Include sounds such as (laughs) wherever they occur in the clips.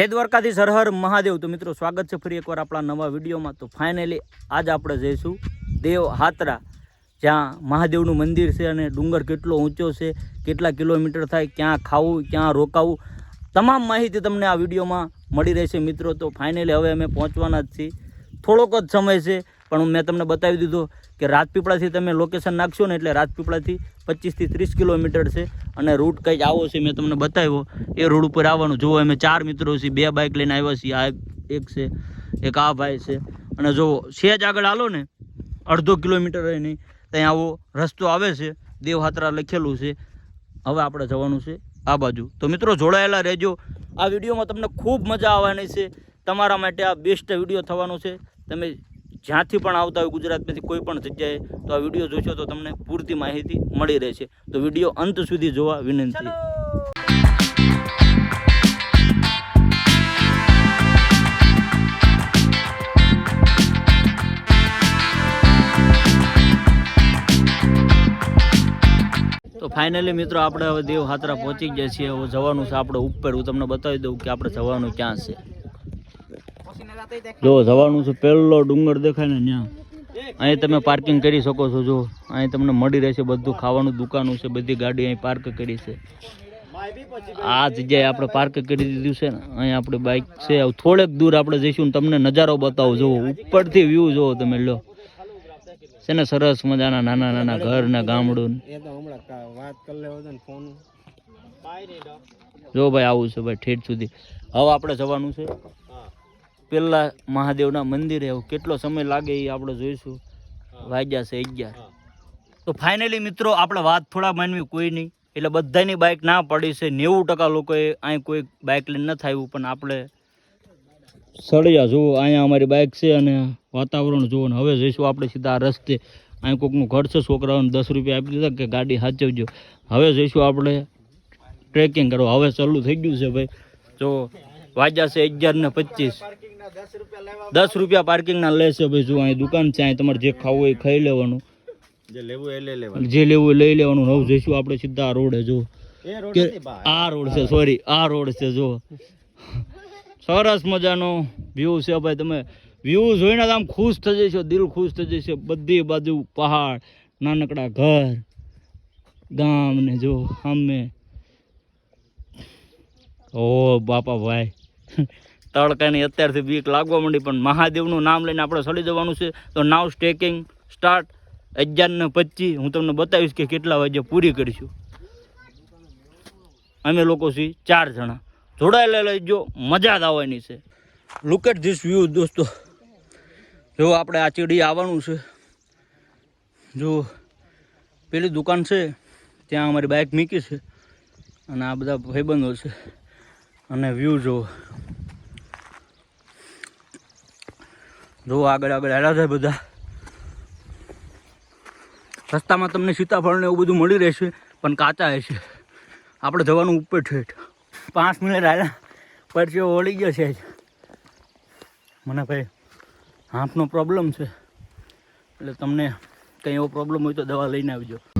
જય દ્વારકાથી સરહર મહાદેવ. તો મિત્રો, સ્વાગત છે ફરી એકવાર આપણા નવા વિડીયોમાં. તો ફાઇનલી આજ આપણે જઈશું દેવ હાતરા, જ્યાં મહાદેવનું મંદિર છે અને ડુંગર કેટલો ઊંચો છે, કેટલા કિલોમીટર થાય, ક્યાં ખાવું, ક્યાં રોકાવું, તમામ માહિતી તમને આ વિડીયોમાં મળી રહેશે મિત્રો. તો ફાઇનલી હવે અમે પહોંચવાના જ છીએ. થોડોક જ સમય છે. પણ મેં તમને બતાવી દીધો કે રાજપીપળાથી તમે લોકેશન નાખશો ને એટલે રાજપીપળાથી પચીસથી ત્રીસ કિલોમીટર છે અને રૂટ કંઈક આવો છે મેં તમને બતાવ્યો. એ રોડ ઉપર આવવાનું. જુઓ, અમે ચાર મિત્રો છીએ. બે બાઇક લઈને આવ્યા છીએ. આ એક છે, એક આ ભાઈ છે. અને જો સેજ આગળ હાલો ને. અડધો કિલોમીટર નહીં. ત્યાં આવો રસ્તો આવે છે. દેવહાત્રા લખેલું છે. હવે આપણે જવાનું છે આ બાજુ. તો મિત્રો, જોડાયેલા રહેજો. આ વિડીયોમાં તમને ખૂબ મજા આવવાની છે. તમારા માટે આ બેસ્ટ વીડિયો થવાનો છે. તમે જ્યાંથી પણ આવતા હોય ગુજરાતમાંથી કોઈ પણ જગ્યાએ તો આ વીડિયો જોશો તો તમને પૂરતી માહિતી મળી રહેશે. તો વીડિયો અંત સુધી જોવા વિનંતી. તો ફાઇનલી મિત્રો આપણે હવે દેવ હાતરા પહોંચી ગયા છીએ. હવે જવાનું છે આપણે ઉપર. હું તમને બતાવી દઉં કે આપણે જવાનું ક્યાં છે. જો જવાનું છે પહેલો ડુંગર દેખાય ને ત્યાં. અહીં તમે પાર્કિંગ કરી શકો છો જો. અહીં તમને મળી રહેશે બધું ખાવાનું દુકાનું છે બધી ગાડી અહીં પાર્ક કરી છે. આ જગ્યાએ આપણે પાર્ક કરી દીધું છે ને અહીં આપણી બાઇક છે. થોડેક દૂર આપણે જઈશું ને તમને નજારો બતાવો. જુઓ ઉપરથી વ્યૂ જુઓ તમે લો. છે ને સરસ મજાના નાના નાના ઘર ને ગામડું જો ભાઈ આવું છે ભાઈ ઠેઠ સુધી. હવે આપણે જવાનું છે. પેલા મહાદેવના મંદિરે હવે કેટલો સમય લાગે એ આપણે જોઈશું. વાગ્યા છે અગિયાર. તો ફાઇનલી મિત્રો આપણે વાત થોડા માનવી કોઈ નહીં. એટલે બધાની બાઇક ના પડી છે. નેવું ટકા લોકોએ અહીં કોઈ બાઇક લઈને ન આવ્યું પણ આપણે સળિયા જુઓ અહીંયા અમારી બાઇક છે અને વાતાવરણ જુઓ ને હવે જઈશું આપણે સીધા આ રસ્તે. અહીં કોકનું ઘર છે છોકરાઓને દસ રૂપિયા આપી દીધા કે ગાડી સાચવજો. હવે જઈશું આપણે ટ્રેકિંગ કરવા. હવે ચાલુ થઈ ગયું છે ભાઈ. જો વાગ્યા છે અગિયાર ને પચીસ. દસ રૂપિયા પાર્કિંગના લેશે ભાઈ જો અહીં દુકાન છે અહીં તમારે જે ખાવું હોય એ ખાઈ લેવાનું. જે લેવું એ લઈ લેવા જે લેવું લઈ લેવાનું. હવે જઈશું આપણે સીધા રોડે જો. આ રોડ છે સોરી આ રોડ છે જો. સરસ મજાનો વ્યૂ છે ભાઈ તમે વ્યૂ જોઈને આમ ખુશ થઈ જશો દિલ ખુશ થઈ જશે. બધી બાજુ પહાડ નાનકડા ઘર ગામ ને જો સામે. ઓ બાપા ભાઈ. (laughs) તડકાની અત્યારથી બીક લાગવા માંડી, પણ મહાદેવનું નામ લઈને આપણે ચડી જવાનું છે. તો નાવ સ્ટેકિંગ સ્ટાર્ટ અગિયાર ને પચીસ. હું તમને બતાવીશ કે કેટલા વાગે પૂરી કરીશું. અમે લોકો છીએ ચાર જણા. જોડાયેલા લેજો મજા જ આવવાની છે. લુક એટ ધીસ વ્યૂ દોસ્તો. જો આપણે આ ચીડી આવવાનું છે. જો પેલી દુકાન છે, ત્યાં અમારી બાઇક મૂકી છે. અને આ બધા ભાઈબંધો છે. અને વ્યૂ જુઓ. જુઓ આગળ આગળ આવ્યા છે બધા. રસ્તામાં તમને સીતાફળ ને એવું બધું મળી રહેશે, પણ કાચા હશે. આપણે જવાનું ઉપર ઠેઠ. પાંચ મિનિટ આવ્યા પરચો ઓળી ગયો છે. મને ભાઈ હાંફનો પ્રોબ્લેમ છે. એટલે તમને કંઈ એવો પ્રોબ્લેમ હોય તો દવા લઈને આવજો.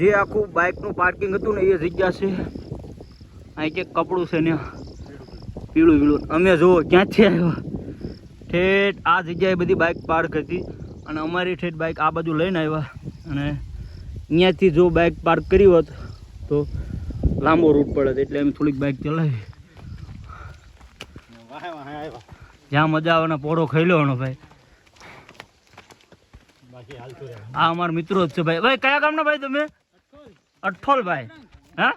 જે આખું બાઇકનું પાર્કિંગ હતું ને એ જગ્યા છે. અહીં ક્યાંક કપડું છે ને. પીળું પીળું. અમે જુઓ ક્યાંથી આવ્યા? ઠેઠ આ જગ્યાએ બધી બાઇક પાર્ક હતી. અને અમારી ઠેઠ બાઇક આ બાજુ લઈને આવ્યા. અને અહીંયાથી જો બાઇક પાર્ક કરી હોત તો લાંબો રૂટ પડે એટલે અમે થોડીક બાઇક ચલાવી. જ્યાં મજા આવે ને પોળો ખાઈ લેવાનો ભાઈ. આ અમારા મિત્રો જ છે ભાઈ. ભાઈ કયા ગામના ભાઈ તમે? અઠ્ઠોલ ભાઈ હા?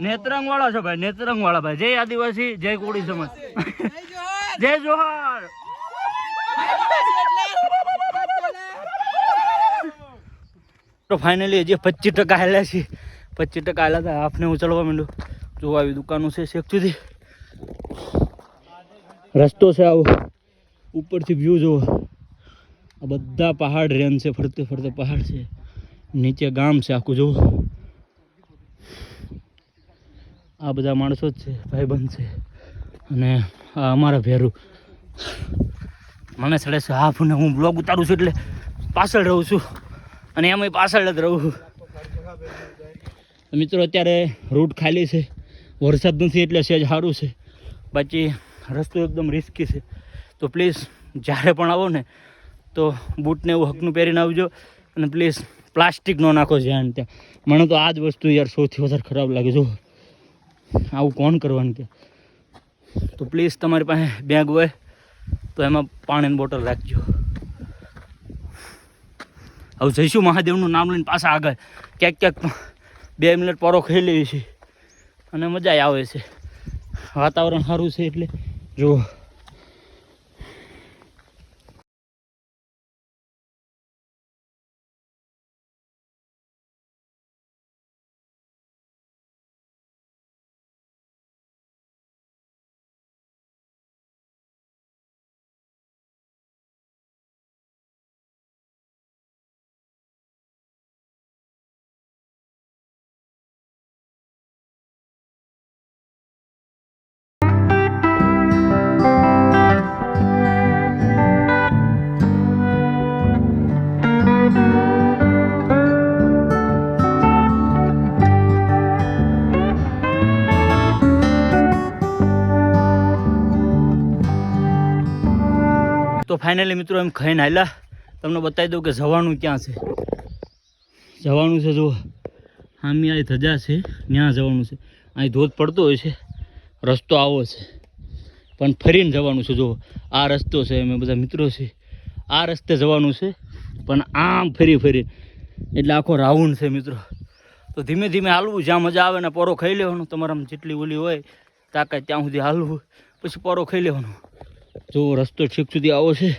નેત્રંગ વાળા છો ભાઈ નેત્રંગ વાળા ભાઈ. જય આદિવાસી, જય કોળી સમાજ. જય જોહાર. તો ફાઇનલી હજી પચીસ ટકા હેલા છે પચીસ ટકા હેલા હતા. હાફને હું ચડવા માંડ્યો. જો આવી દુકાનો છે શેક સુધી. રસ્તો છે આવો. ઉપરથી વ્યૂ જુઓ આ બધા પહાડ રેન છે, ફરતે ફરતે પહાડ છે. નીચે ગામ છે આખું જુઓ આ બધા માણસો જ છે, ભાઈબંધ છે. અને આ અમારા ભેરું. મને સડે છે હાફ ને હું બ્લોગ ઉતારું છું એટલે પાછળ રહું છું. અને એમાંય પાછળ જ રહું મિત્રો, અત્યારે રૂટ ખાલી છે. વરસાદ નથી એટલે સહેજ સારું છે. બાકી રસ્તો એકદમ રિસ્કી છે. તો પ્લીઝ જ્યારે પણ આવો ને, તો બૂટને એવું હકનું પહેરીને આવજો. અને પ્લીઝ પ્લાસ્ટિક ન નાખો જ્યાં ત્યાં. મને તો આ જ વસ્તુ યાર સૌથી વધારે ખરાબ લાગે જો આવું કોણ કરવાનું કે? તો પ્લીઝ તમારી પાસે બેગ હોય તો એમાં પાણીની બોટલ રાખજો. હવે જઈશું મહાદેવનું નામ લઈને પાછા આગળ. ક્યાંક ક્યાંક બે મિનિટ પરો ખાઈ લેવી છે અને મજા આવે છે. વાતાવરણ સારું છે એટલે. જો ફાઇનલી મિત્રો એમ ખાઈને હાલ્યા. તમને બતાવી દઉં કે જવાનું ક્યાં છે. જવાનું છે જુઓ આમી આ ધજા છે ત્યાં જવાનું છે. અહીં ધોધ પડતો હોય છે, રસ્તો આવો છે. પણ ફરીને જવાનું છે જુઓ આ રસ્તો છે, અમે બધા મિત્રો છે. આ રસ્તે જવાનું છે, પણ આમ ફરી ફરી. એટલે આખો રાઉન્ડ છે મિત્રો. તો ધીમે ધીમે હાલવું, જ્યાં મજા આવે ને પોરો ખાઈ લેવાનો. તમારામાં જેટલી ઓલી હોય, તાકાત ત્યાં સુધી હાલવું. પછી પોરો ખાઈ લેવાનો. જો રસ્તો ઠીક સુધી આવો છે.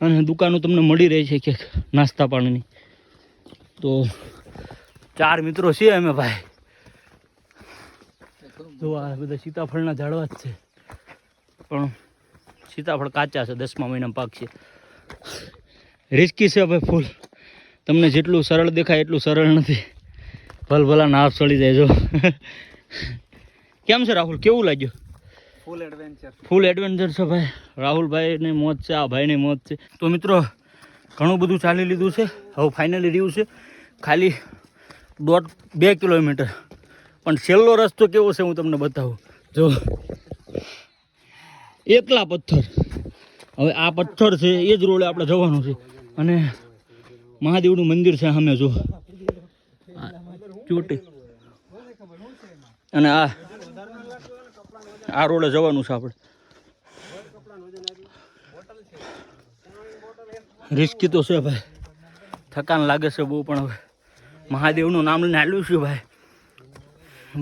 અને દુકાનો તમને મળી રહી છે ક્યાંક નાસ્તા પાણીની. તો ચાર મિત્રો છીએ અમે ભાઈ. જો આ બધા સીતાફળના ઝાડવા જ છે. પણ સીતાફળ કાચા છે, દસમા મહિનામાં પાક છે. રિસ્કી છે ભાઈ ફૂલ. તમને જેટલું સરળ દેખાય એટલું સરળ નથી. ભલ ભલા નાફ ચડી જાય જો. કેમ છે રાહુલ, કેવું લાગ્યું? ફૂલ એડવેન્ચર ફૂલ એડવેન્ચર છે ભાઈ. રાહુલભાઈની મોત છે, આ ભાઈની મોત છે. તો મિત્રો, ઘણું બધું ચાલી લીધું છે. હવે ફાઇનલી રહ્યું છે. ખાલી દોઢ, બે કિલોમીટર. પણ છેલ્લો રસ્તો કેવો છે હું તમને બતાવું. જો, એકલા પથ્થર. હવે આ પથ્થર છે, એ જ રોડે આપણે જવાનું છે. અને મહાદેવનું મંદિર છે સામે, જો. ચોટી. અને આ આ રોડે જવાનું છે આપણે. રિસ્કી તો છે ભાઈ. થકાન લાગે છે બહુ, પણ હવે મહાદેવનું નામ લઈને હાલ્યું છે ભાઈ.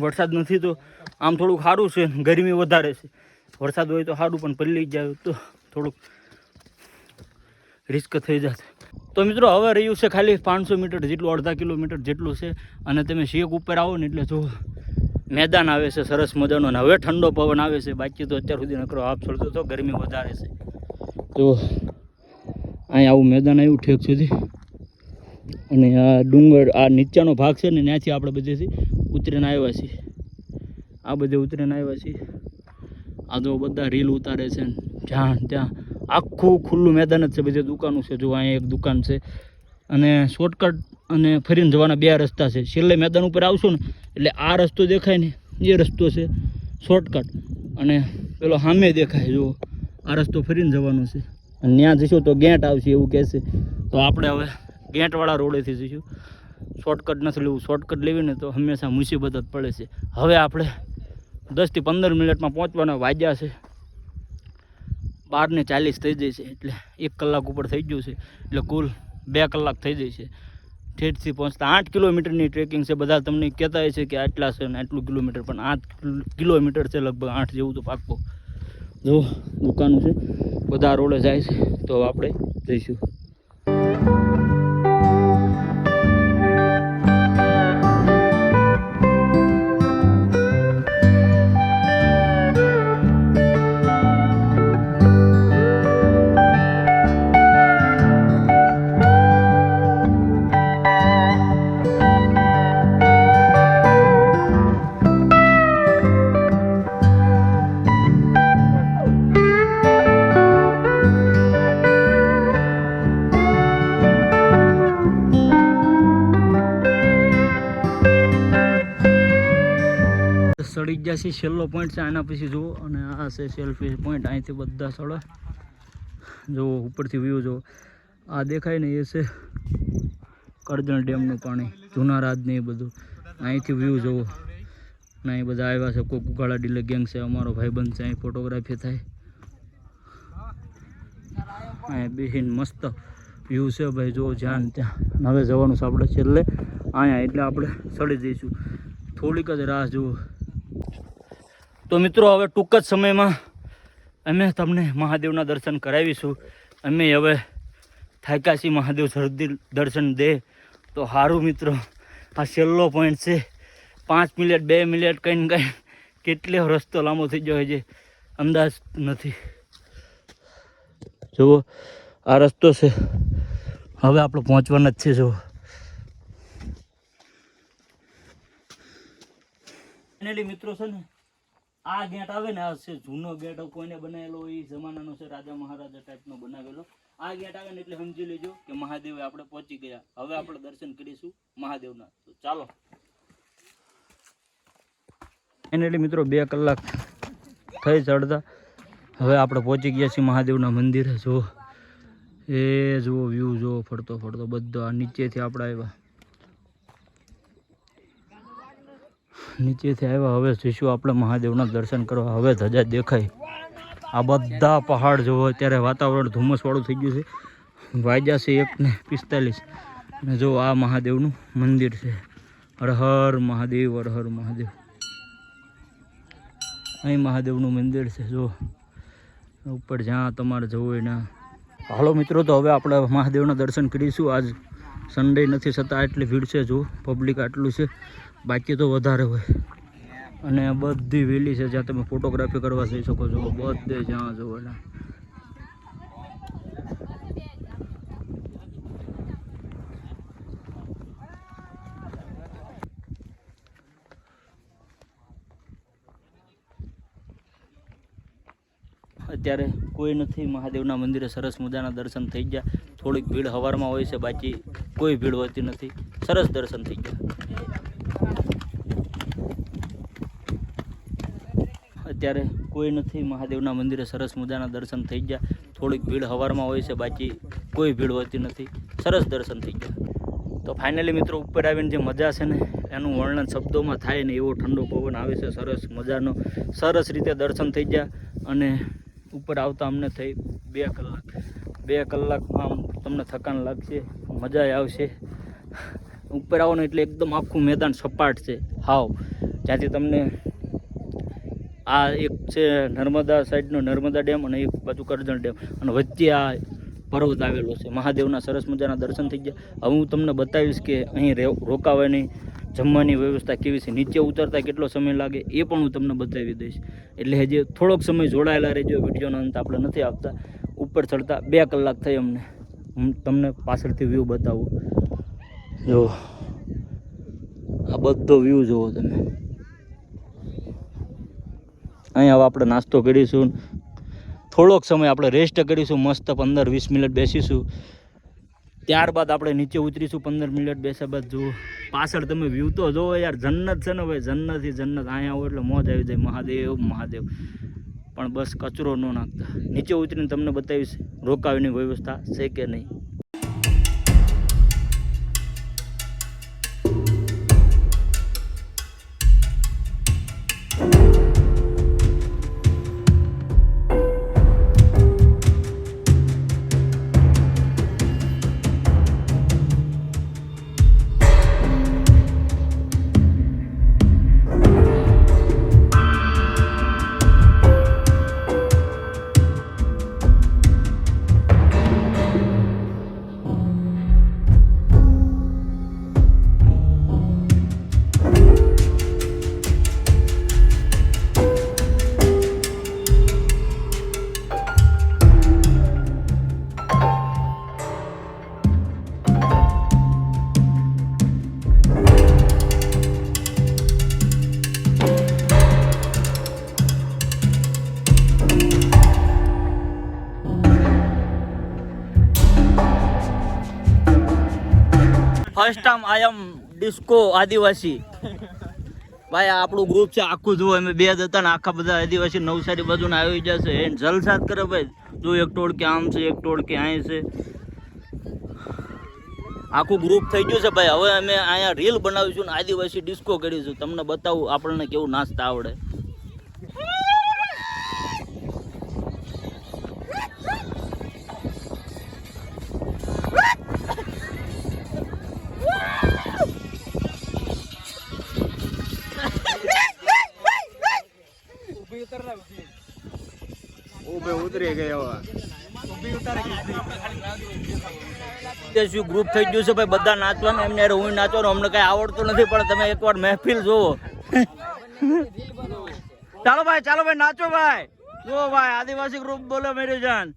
વરસાદ નથી તો આમ થોડુંક સારું છે, ગરમી વધારે છે. વરસાદ હોય તો સારું, પણ પલ્લી જાય તો થોડુંક રિસ્ક થઈ જશે તો મિત્રો, હવે રહ્યું છે ખાલી પાંચસો મીટર જેટલું, અડધા કિલોમીટર જેટલું છે. અને તમે શેક ઉપર આવો ને એટલે જો મેદાન આવે છે, સરસ મજાનો. અને હવે ઠંડો પવન આવે છે. બાકી તો અત્યાર સુધી નકરો હાફ ચડતો તો ગરમી વધારે છે. તો અહીં આવું મેદાન આવ્યું ઠેક સુધી. અને આ ડુંગર, આ નીચાનો ભાગ છે ને, ત્યાંથી આપણે બધેથી ઉતરીને આવ્યા છીએ. આ બધે ઉતરીને આવ્યા છીએ. આ તો બધા રીલ ઉતારે છે જ્યાં ત્યાં. આખું ખુલ્લું મેદાન જ છે, બધી દુકાનો છે. જો અહીંયા એક દુકાન છે. અને શોર્ટકટ અને ફરીને જવાના બે રસ્તા છે. છેલ્લે મેદાન ઉપર આવશો ને, એટલે આ રસ્તો દેખાય ને એ રસ્તો છે શોર્ટકટ અને પેલો સામે દેખાય જો આ રસ્તો ફરીને જવાનો છે. અને ત્યાં જઈશું તો ગેંટ આવશે એવું કહેશે. તો આપણે હવે ગેંટવાળા રોડેથી જઈશું. શોર્ટકટ નથી લેવું શોર્ટકટ લેવી ને તો હંમેશા મુસીબત જ પડે છે. હવે આપણે દસથી પંદર મિનિટમાં પહોંચવાના વાગ્યા છે. બારને ચાલીસ થઈ છે એટલે એક કલાક ઉપર થઈ ગયું છે. એટલે કુલ બે કલાક થઈ જાય છે. ઠેઠથી પહોંચતા આઠ કિલોમીટરની ટ્રેકિંગ છે. બધા તમને કહેતા હોય છે કે આટલા છે ને આટલું કિલોમીટર, પણ આઠ કિલોમીટર છે લગભગ આઠ જેવું તો પાક્કો. જો દુકાનો છે. બધા રોડે જાય છે. તો આપણે જઈશું. પછી છેલ્લો પોઈન્ટ છે, આના પછી જુઓ. અને આ છે સેલ્ફી પોઈન્ટ અહીંથી બધા સ્થળે જુઓ, ઉપરથી વ્યૂ જુઓ. આ દેખાય ને એ છે કરજણ ડેમનું પાણી જૂના રાજને એ બધું. અહીંથી વ્યૂ જુઓ. અને અહીં બધા આવ્યા છે કોઈ ઉગાડા ડીલે ગેંગ છે, અમારો ભાઈબંધ છે, અહીં ફોટોગ્રાફી થાય. અહીં બેહીન મસ્ત વ્યૂ છે ભાઈ જો જ્યાં ને ત્યાં. નવે જવાનું છે આપણે છેલ્લે. અહીંયા એટલે આપણે ચડી જઈશું. થોડીક જ રાહ જુઓ. તો મિત્રો, હવે ટૂંક જ સમયમાં અમે તમને મહાદેવના દર્શન કરાવીશું. અમે હવે થાયકાશી મહાદેવ સરદી દર્શન દે. તો સારું મિત્રો, આ છેલ્લો પોઈન્ટ છે. પાંચ મિનિટ, બે મિનિટ કંઈ ને કંઈ કેટલો રસ્તો લાંબો થઈ ગયો છે. અંદાજ નથી. જુઓ, આ રસ્તો છે. હવે આપણે પહોંચવાના જ છે જુઓ. મિત્રો, છે ને આ ગેટ આવે ને, આ છે જૂનો ગેટ કોઈને બનાવેલો એ જમાનાનો છે, રાજા મહારાજા ટાઈપનો બનાવેલો. આ ગેટ આવે ને એટલે સમજી લેજો કે મહાદેવે આપણે પહોંચી ગયા. હવે આપણે દર્શન કરીશું મહાદેવના. તો ચાલો. ફાઇનલી મિત્રો, બે કલાક થઈ ચડતા હવે આપણે પહોંચી ગયા છીએ મહાદેવના મંદિરે. જુઓ. એ જુઓ વ્યૂ જુઓ, ફરતો ફરતો બધો આ નીચેથી આપણે આવ્યા. નીચેથી આવ્યા. હવે જઈશું આપણે મહાદેવના દર્શન કરવા હવે ધજા દેખાય. આ બધા પહાડ જુઓ અત્યારે વાતાવરણ ધુમ્મસવાળું થઈ ગયું છે. વાગ્યા છે એક ને પિસ્તાલીસ. અને જો આ મહાદેવનું મંદિર છે. હર હર મહાદેવ હર મહાદેવ. અહીં મહાદેવનું મંદિર છે, જો. ઉપર જ્યાં તમારે જવું હોય ના હાલો મિત્રો, તો હવે આપણે મહાદેવના દર્શન કરીશું. આજ સન્ડે નથી, છતાં એટલી ભીડ છે, જો. પબ્લિક આટલું છે. બાકી તો વધારે હોય. અને બધી વેલી છે જ્યાં તમે ફોટોગ્રાફી કરવા જઈ શકો છો. બધે જ્યાં જુઓ એટલે અત્યારે કોઈ નથી. મહાદેવના મંદિરે સરસ મજાના દર્શન થઈ ગયા. થોડીક ભીડ હવારમાં હોય છે, બાકી કોઈ ભીડ હોતી નથી. સરસ દર્શન થઈ ગયા. અત્યારે કોઈ નથી. મહાદેવના મંદિરે સરસ મજાના દર્શન થઈ ગયા. થોડીક ભીડ હવારમાં હોય છે, બાકી કોઈ ભીડ હોતી નથી. સરસ દર્શન થઈ ગયા. તો ફાઇનલી મિત્રો ઉપર આવીને જે મજા છે ને, એનું વર્ણન શબ્દોમાં થાય ને એવો ઠંડો પવન આવે છે. સરસ મજાનો, સરસ રીતે દર્શન થઈ ગયા અને ઉપર આવતા અમને થઈ બે કલાક. બે કલાકમાં આમ તમને થકાન લાગશે મજા આવશે. ઉપર આવો ને એટલે એકદમ આખું મેદાન સપાટ છે. હાવ. જ્યાંથી તમને આ એક છે નર્મદા સાઈડનો નર્મદા ડેમ અને એક બાજુ કરજણ ડેમ. અને વચ્ચે આ પર્વત આવેલો છે. મહાદેવના સરસ મજાના દર્શન થઈ ગયા. હવે હું તમને બતાવીશ કે અહીં રોકાવાની, જમવાની વ્યવસ્થા કેવી છે. નીચે ઉતરતા કેટલો સમય લાગે એ પણ હું તમને બતાવી દઈશ. એટલે હજી થોડોક સમય જોડાયેલા રહેજો. વિડીયોનો અંત આપણે નથી આપતા ઉપર ચડતા બે કલાક થઈ અમને. હું તમને પાછળથી વ્યૂ બતાવું. જો, આ બધો વ્યૂ જુઓ તમે. અહીં હવે આપણે નાસ્તો કરીશું. થોડોક સમય આપણે રેસ્ટ કરીશું, મસ્ત પંદર વીસ મિનિટ બેસીશું. ત્યારબાદ આપણે નીચે ઉતરીશું, પંદર મિનિટ બેસ્યા બાદ જુઓ. પાછળ તમે વ્યૂ તો જુઓ યાર, જન્નત છે ને ભાઈ જન્નતથી જન્નત. અહીંયા આવો એટલે મોજ આવી જાય. મહાદેવ મહાદેવ. પણ બસ કચરો ન નાખતા. નીચે ઉતરીને તમને બતાવીશ રોકાવીની વ્યવસ્થા છે કે નહીં. First time I am disco આદિવાસી ભાઈ આપણું ગ્રુપ છે, આખું જુઓ, અમે બે જ હતા ને આખા બધા આદિવાસી નવસારી બાજુના આવી જશે એ જલસા જ કરે ભાઈ. જો એક ટોળ કે આમ છે, એક ટોળકે અહીં છે. આખું ગ્રુપ થઈ ગયું છે ભાઈ. હવે અમે અહીંયા રીલ બનાવીશું ને આદિવાસી ડિસ્કો કરીશું. તમને બતાવું, આપણને કેવું નાસ્તા આવડે. ઊભે ઉતરી ગયો તે શું ગ્રુપ થઈ ગયું છે ભાઈ? બધા નાચવાનું એમને હું નાચવાનું અમને કઈ આવડતું નથી પણ તમે એકવાર મહેફિલ જોવો ચાલો ભાઈ ચાલો ભાઈ નાચો ભાઈ. જુઓ ભાઈ આદિવાસી ગ્રુપ બોલો મેરી જાન.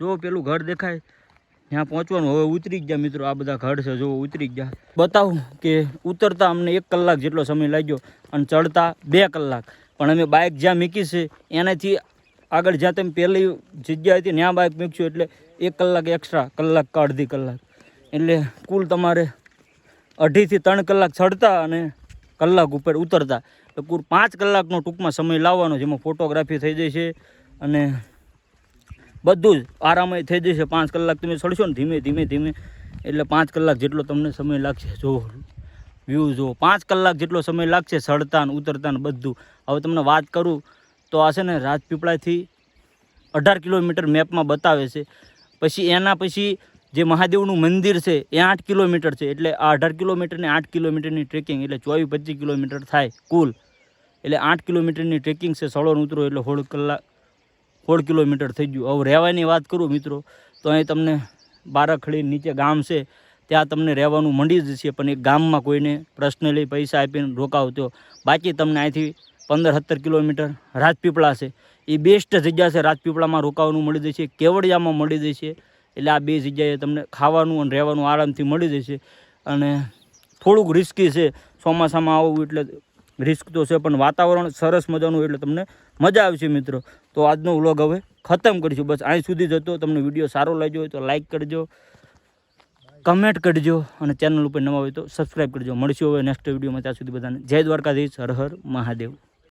જો પેલું ઘર દેખાય, ત્યાં પહોંચવાનું. હવે ઉતરી ગયા મિત્રો, આ બધા ઘર છે, જો ઉતરી ગયા. બતાવું કે ઉતરતા અમને એક કલાક જેટલો સમય લાગ્યો અને ચડતા બે કલાક. પણ અમે બાઇક જ્યાં મૂકી છે, એનાથી આગળ જ્યાં તમે પહેલી જગ્યા હતી, ત્યાં બાઇક મૂકશું એટલે એક કલાક એક્સ્ટ્રા કલાક અડધી કલાક. એટલે કુલ તમારે અઢીથી ત્રણ કલાક ચડતા અને કલાક ઉપર ઉતરતા. તો કુલ પાંચ કલાકનો ટૂંકમાં સમય લાવવાનો, જેમાં ફોટોગ્રાફી થઈ જાય છે અને બધું જ. આરામય થઈ જશે. પાંચ કલાક તમે ચડશો ને ધીમે ધીમે ધીમે. એટલે પાંચ કલાક જેટલો તમને સમય લાગશે, જો વ્યૂ જો પાંચ કલાક જેટલો સમય લાગશે ચડતા ને ઉતરતા ને બધું. હવે તમને વાત કરું તો આ છે ને રાજપીપળાથી અઢાર કિલોમીટર મેપમાં બતાવે છે. પછી એના પછી જે મહાદેવનું મંદિર છે, એ આઠ કિલોમીટર છે. એટલે આ અઢાર કિલોમીટર ને આઠ કિલોમીટરની ટ્રેકિંગ એટલે ચોવીસ પચીસ કિલોમીટર થાય કુલ. એટલે આઠ કિલોમીટરની ટ્રેકિંગ છે સળો ઉતરો એટલે સોળ કલાક સોળ કિલોમીટર થઈ ગયું. હવે રહેવાની વાત કરું મિત્રો, તો અહીં તમને બારાખડી નીચે ગામ છે, ત્યાં તમને રહેવાનું મળી જશે પણ એ ગામમાં કોઈને પર્સનલી પૈસા આપીને રોકાવતો. બાકી તમને અહીંથી પંદર સત્તર કિલોમીટર રાજપીપળા છે. એ બેસ્ટ જગ્યા છે, રાજપીપળામાં રોકાવાનું મળી જશે, કેવડિયામાં મળી જશે, એટલે આ બે જગ્યાએ તમને ખાવાનું અને રહેવાનું આરામથી મળી જશે. અને થોડુંક રિસ્કી છે, ચોમાસામાં આવવું એટલે રિસ્ક તો છે, પણ વાતાવરણ સરસ મજાનું એટલે તમને મજા આવશે મિત્રો. તો આજનો વ્લોગ હવે ખતમ કરીશું. બસ અહીં સુધી જતો તમને વીડિયો સારો લાગ્યો હોય તો લાઈક કરજો, કમેન્ટ કરજો અને ચેનલ ઉપર નવા હોય તો સબસ્ક્રાઈબ કરજો. મળશું હવે નેક્સ્ટ વિડીયોમાં. ત્યાં સુધી બધાને જય દ્વારકાધીશ. હર હર મહાદેવ.